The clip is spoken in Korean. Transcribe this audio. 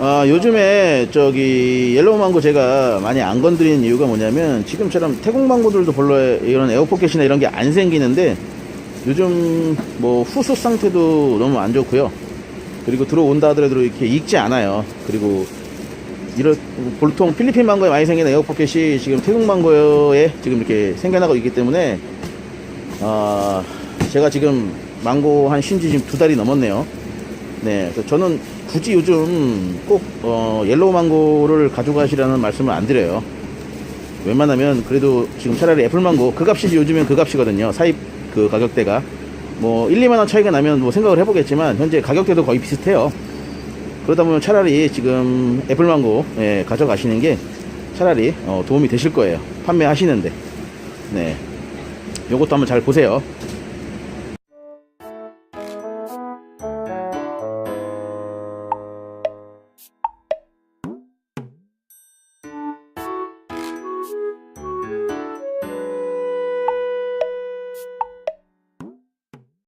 아, 요즘에 저기 옐로우 망고 제가 많이 안 건드리는 이유가 뭐냐면 지금처럼 태국 망고들도 별로 이런 에어포켓이나 이런 게 안 생기는데 요즘 뭐 후수 상태도 너무 안 좋고요. 그리고 들어온다 하더라도 이렇게 익지 않아요. 그리고 이런 보통 필리핀 망고에 많이 생기는 에어포켓이 지금 태국 망고에 지금 이렇게 생겨나고 있기 때문에 아 제가 지금 망고 한 쉰지 지금 두 달이 넘었네요. 네, 그래서 저는 굳이 요즘 꼭 어, 옐로우 망고를 가져가시라는 말씀을 안 드려요. 웬만하면 그래도 지금 차라리 애플 망고 그 값이 요즘엔 그 값이거든요. 사입 그 가격대가 뭐 1, 2만 원 차이가 나면 뭐 생각을 해보겠지만 현재 가격대도 거의 비슷해요. 그러다 보면 차라리 지금 애플 망고 예, 가져가시는 게 차라리 어, 도움이 되실 거예요. 판매하시는데. 네. 요것도 한번 잘 보세요.